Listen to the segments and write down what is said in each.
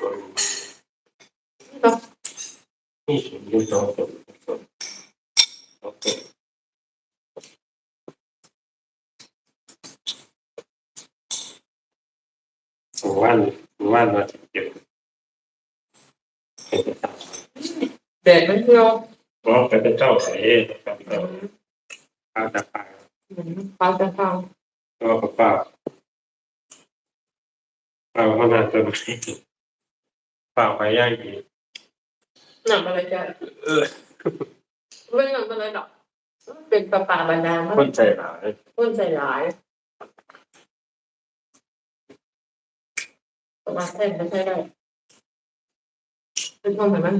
หมู่บ้านหมู่บ้านมาเก็บเป็นเจ้าแดดมันเที่ยวเพราะเป็นเจ้าใส่กับเจ้าข้าวตาปลาปลาจะฟังก็กับป้าป้าขนาดตัวนี้ ป้าไปย่างอีกหนังอะไรจะเออไม่หนังอะไรหรอกเป็นปลาปลาบรรดามันคนใจหลายต้นใจหลายประมาณแท่นไม่ใช่ได้เป็นห้องแบบนั้น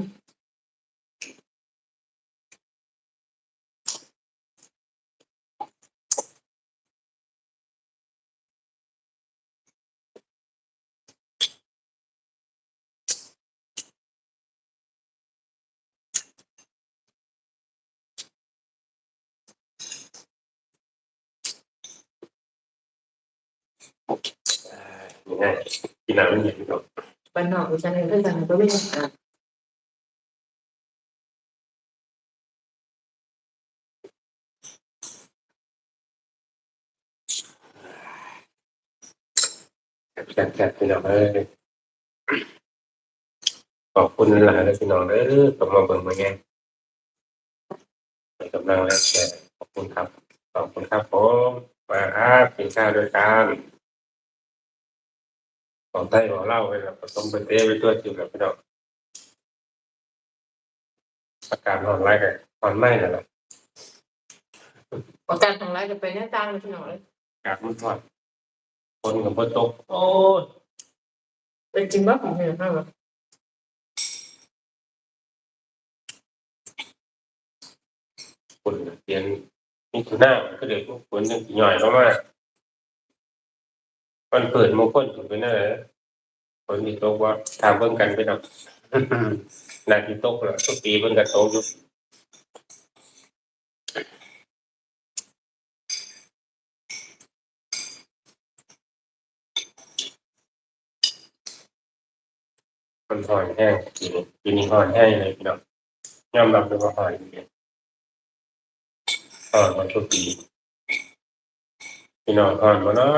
ยังไงกินน้ำมันเย็นก่อนบ้านนอกดิฉันเองเพื่อนกันก็ไม่ทำงานแซ่บแซ่บพี่น้องเอ้ยขอบคุณหลายๆเลยพี่น้องเอ้ยกำลังเบิ่งมาไงกำลังแรงแชร์ขอบคุณครับ ขอบคุณครับผมมาครับกินข้าวด้วยกัน ของไทยของเล่าไปแล้วผสมเป็นเต้ไปตัวจิ๋วกับพี่น้องอาการนอนไร้กันนอนไม่นั่นแหละประกันของรายจะเป็นหน้าจ้างเลยพี่น้องเลยอากาศมันทอดคนกับพนตก โอ้ยเป็นจริงว่าผมเนี่ยนะคนเรียนนี่คือหน้าก็เด็กคนยังหน่อยเข้ามา มันเปิดมงคลถึงไปนั่นแหละคนที่ตกว่าถามเบิ่งกันไปเนาะนาทีตกแล้วทุกปีเพิ่นก็ตกอยู่มันหอนแห้งปีนี้ปีนี้หอนแห้งเลยพี่น้องยอมรับเลยว่าหอนจริงๆหอนมาทุกปีพี่น้องหอนมาเนะ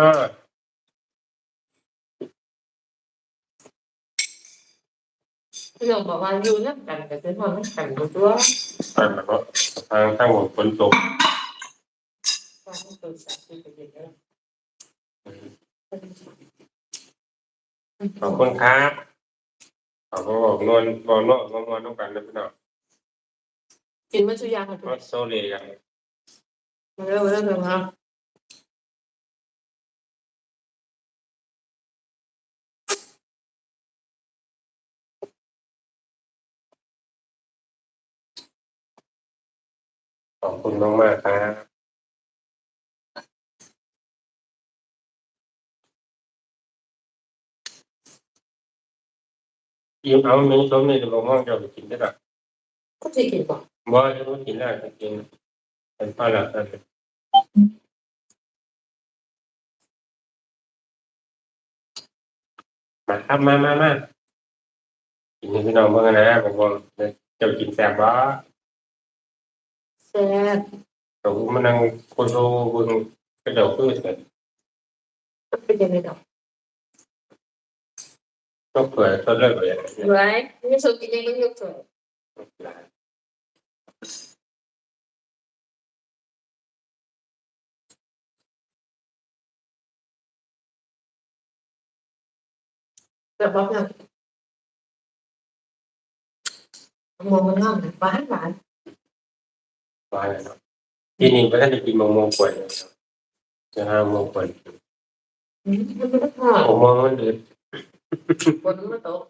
พี่องบอกว่าอยู่นั่นกันแต่เป็นห้องนั่นกันก็ตัวทางแล้วก็ทางทางฝนตกความตื่นสายตื่นเย็นแล้วขอบคุณครับขอบคุณบอกนวลบอกนวลบอกนวลต้องกันนะพี่น้องกินมัชุยางกันก็โซเลกันมาเริ่มเริ่มเลยครับ ขอบคุณมากมากๆครับยิ้มเอาหนึ่งสองนี่จะลงห้องจะไปกินได้หรอก็จะกินก่อนบ่จะไม่กินได้จะกินเป็นผ้าหลักนั่นเลยมาครับมามามากินให้พี่น้องเมื่อไงนะผมบอกจะกินแซ่บบ่แซ่บเรา มานั่งโคโซเบิ่งกระเดาคือเสร็จเป็นยังไง ดอกต้องเผื่อต้นเลิกเลยไว้ไม่ชอบกินยังไงยกตัวแต่บอกนะมองมันงามนะหวานหวานว่าเลยเนาะที่นี่ก็ท่านได้กินมะม่วงป่วยเลยเนาะจะห้ามะม่วงป่วยอืมมันไม่ได้พอผมมองมันเดือดฝนมันตก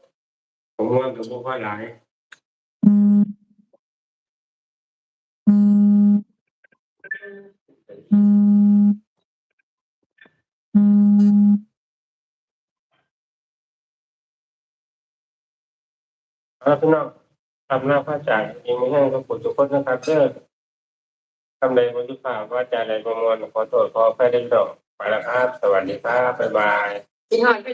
ผมมองกับพวกว่าหลายครับพี่น้องทำหน้าพระจ่ายเองไม่ให้ก็ปวดทุกคนนะครับเด้อ ทำใดบนที่ฝ่าพระจ่ายใดประมวลขอโทษขอแพ้ได้ดอกไปแล้วครับ สวัสดีครับ บ๊ายบายกินหอยไป